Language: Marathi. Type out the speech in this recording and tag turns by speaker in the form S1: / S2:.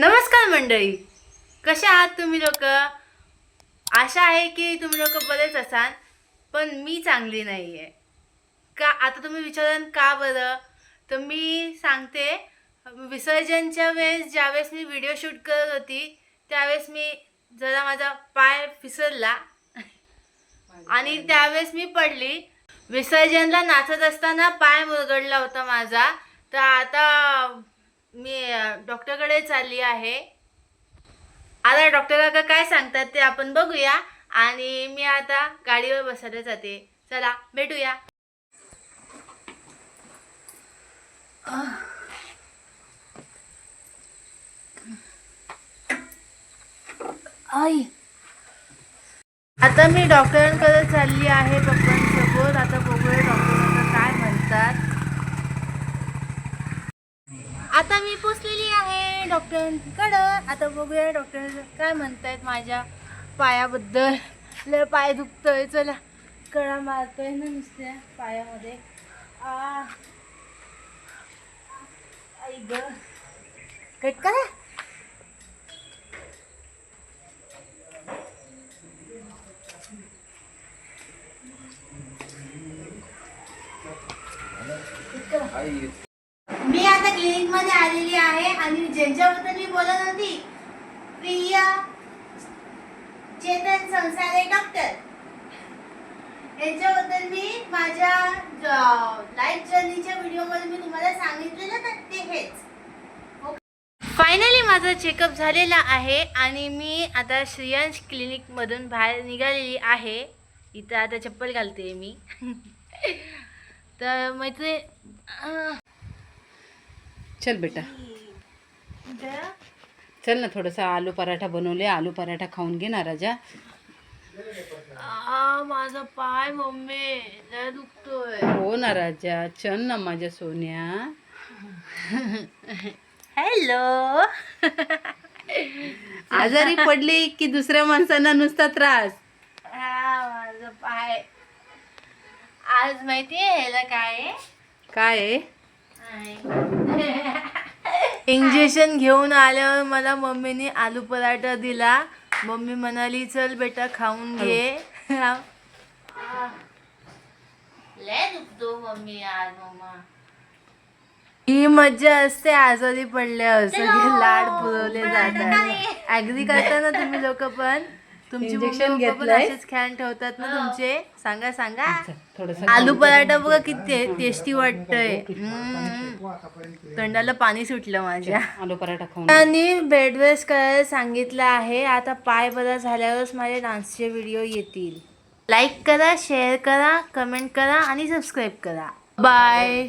S1: नमस्कार मंडळी. कशा आहात तुम्ही लोक? आशा आहे की तुम्ही लोक बरेच असाल पण मी चांगली नाही आहे का आता तुम्ही विचाराल का बरं? तर मी सांगते विसर्जनच्या वेळेस ज्यावेळेस मी व्हिडिओ शूट करत होती त्यावेळेस मी जरा माझा पाय फिसरला आणि त्यावेळेस मी पडली. विसर्जनला नाचत असताना पाय मुरगडला होता माझा. तर आता मी डॉक्टरकडे चालली आहे. आता डॉक्टर काका काय सांगतात ते आपण बघूया आणि मी आता गाडीवर बसायला जाते. चला भेटूया. आई. आता मी डॉक्टरांकडे चालली आहे पप्पांसोबत आता बघूया डॉक्टर काय म्हणतात आता मी पोचलेली आहे डॉक्टरांकडं. आता बघूया डॉक्टर काय म्हणतायत माझ्या पायाबद्दल. लय पाय दुखतोय. चला कळा मारतोय ना नुसत्या पायामध्ये. आ आई ग. कट करा. आई क्लिनिकमध्ये क्लिनिकमध्ये आलेली आहे आणि ज्यांच्याबद्दल मी बोलत होती प्रिया चेतन संसारे डॉक्टर यांच्याबद्दल मी माझ्या लाईफ जर्नीच्या व्हिडिओमध्ये मी तुम्हाला सांगितलेलं तर ते हेच. फायनली माझा चेकअप झालेला आहे आणि मी आता श्रियांश क्लिनिकमधून बाहेर निघालेली आहे. इथं आता चप्पल घालते मी. तर मैत्री
S2: चल बेटा. चल ना थोडंसं आलू पराठा बनवले आलू पराठा खाऊन घे ना राजा.
S1: आ, माझा पाय मम्मी लय दुखतोय.
S2: हो ना राजा चल ना माझ्या सोन्या.
S1: हॅलो
S2: आजारी पडली की दुसऱ्या माणसांना नुसता त्रास?
S1: हा माझा पाय. आज माहितीये ह्याला काय आहे?
S2: काय आहे?
S1: इंजेक्शन घेऊन आल्यावर मला मम्मीने आलू पराठा दिला. मम्मी म्हणाली चल बेटा खाऊन घे. आज मम्मा. ही मज्जा असते आजारी पडल्यावर. सगळे लाड पुरवले जातात. ऍग्री करता ना तुम्ही लोक पण? तुमची
S2: Injection
S1: मम्मी पप्पा पण
S2: घेतलंय?
S1: असेच ठेवतात ना तुमचे? सांगा सांगा.
S2: थोडंसं
S1: आलू पराठा बघा किती टेस्टी वाटतंय. हम्म. तोंडाला पाणी सुटलं माझ्या.
S2: आलू पराठा खाऊन
S1: आणि बेड रेस्ट करायला सांगितलं आहे. आता पाय बरा झाल्यावरच माझे डान्सचे व्हिडिओ येतील. लाईक करा शेअर करा कमेंट करा आणि सबस्क्राईब करा. बाय